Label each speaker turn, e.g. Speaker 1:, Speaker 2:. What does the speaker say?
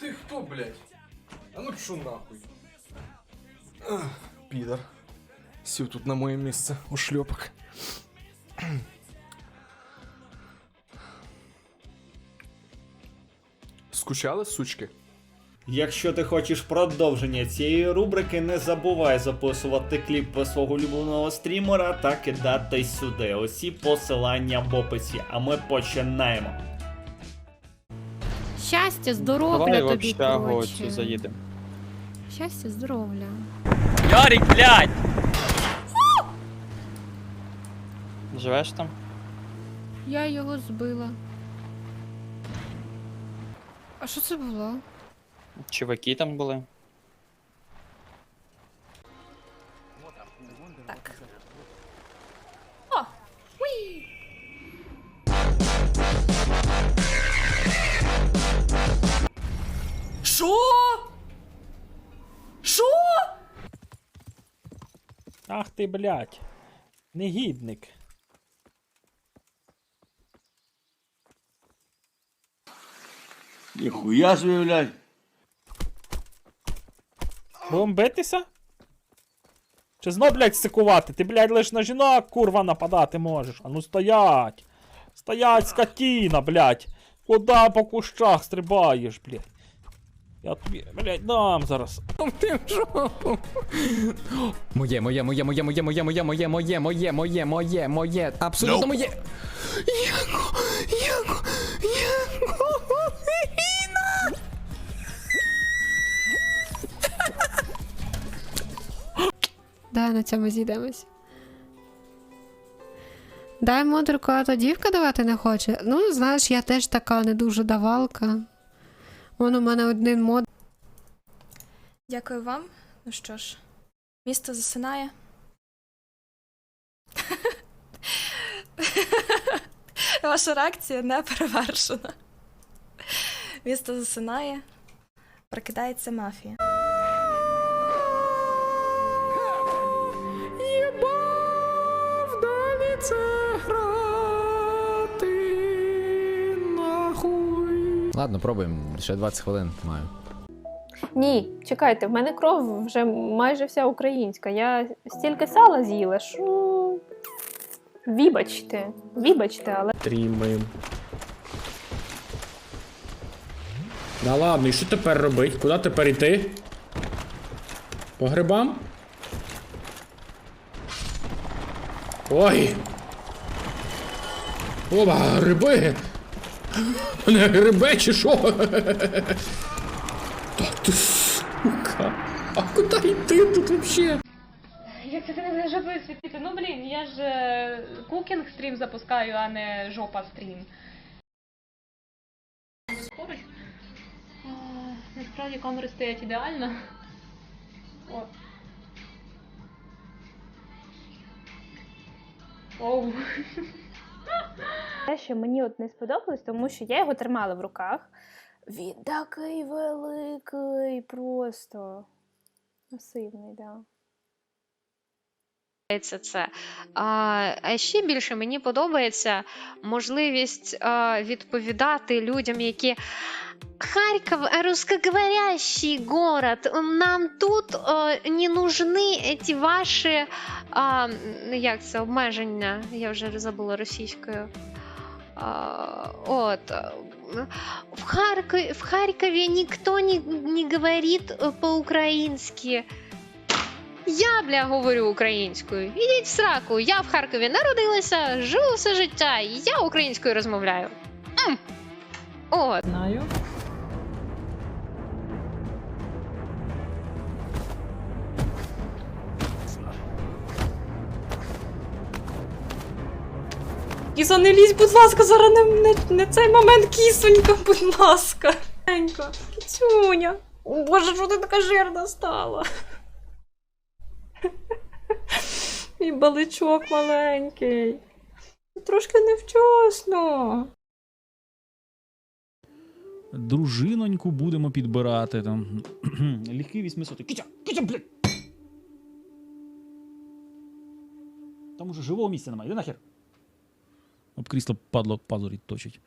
Speaker 1: Ты кто, блядь? А ну пшу нахуй. Ах, Підар. Сів тут на моє місце у шльопок. Скучали, сучки?
Speaker 2: Якщо ти хочеш продовження цієї рубрики, не забувай записувати кліп про свого улюбленого стрімера та кидати сюди. Усі посилання в описі. А ми починаємо.
Speaker 3: Щастя, здоров'я
Speaker 4: Давай в
Speaker 3: тобі,
Speaker 4: общагу
Speaker 3: коротше.
Speaker 4: заїдемо.
Speaker 3: Щастя, здоров'я.
Speaker 4: Ярик, блядь! Живеш там?
Speaker 3: Я його збила. А що це було?
Speaker 4: Чуваки там були.
Speaker 5: Що? Що?
Speaker 6: Ах ти, блядь. Негідник.
Speaker 7: Ніхуя собі, блядь.
Speaker 6: Будем битися? Чи знов, блядь, стикувати? Ти, блядь, лиш на жінок, курва, нападати можеш. А ну стоять. Стоять, скотіна, блядь. Куда по кущах стрибаєш, блядь? Я тобі, блядь, дам зараз.
Speaker 8: Моє, моє, моє, моє, моє, моє, моє, моє, моє, моє, моє, моє, моє, абсолютно моє. Яко, яко, яко,
Speaker 3: Давай на цьому зійдемось. Дай модерку, а то дівка давати не хоче. Ну, знаєш, я теж така не дуже давалка. Вон у мене один мод.
Speaker 5: Дякую вам. Ну що ж, місто засинає. Ваша реакція не перевершена. Місто засинає. Прокидається мафія.
Speaker 8: Ладно, пробуємо. Ще 20 хвилин маю.
Speaker 9: Ні, чекайте, в мене кров вже майже вся українська. Я стільки сала з'їла, що. Вибачте, вибачте, але
Speaker 10: Стрімаємо. Да ладно, і що тепер робить? Куди тепер йти? По грибам? Ой! Оба, гриби! Не гриби чи що? Та ти сука! А куди йти тут вообще?
Speaker 11: Як це ти не жопою світити? Ну блін, я ж е, кукінг стрім запускаю, а не жопа стрім. Поруч. Насправді камери стоять ідеально. О. Оу.
Speaker 9: Те, що мені от не сподобалось, тому що я його тримала в руках. Він такий великий, просто масивний, да.
Speaker 11: Це це. А, ще більше мені подобається можливість відповідати людям, які Харьков русскоговорящий город. Нам тут а, не нужны эти ваші а, як це обмеження. Я вже забула російською. А, от. В, Харкові, в Харкові ніхто не, не говорить е, по-українськи. Я, бля, говорю українською. Ідіть в сраку. Я в Харкові народилася, живу все життя, і я українською розмовляю. М. От.
Speaker 9: Знаю.
Speaker 5: Кіса, не лізь, будь ласка, зараз не, не, не цей момент, кісонька, будь ласка. Кіцюня. О, Боже, що ти така жирна стала? Мій баличок маленький. Трошки невчасно.
Speaker 2: Дружиноньку будемо підбирати там. Ліки 800. Кітя, кітя, блядь! Там уже живого місця немає. Іди нахер. Об крісло падло пазурі точить.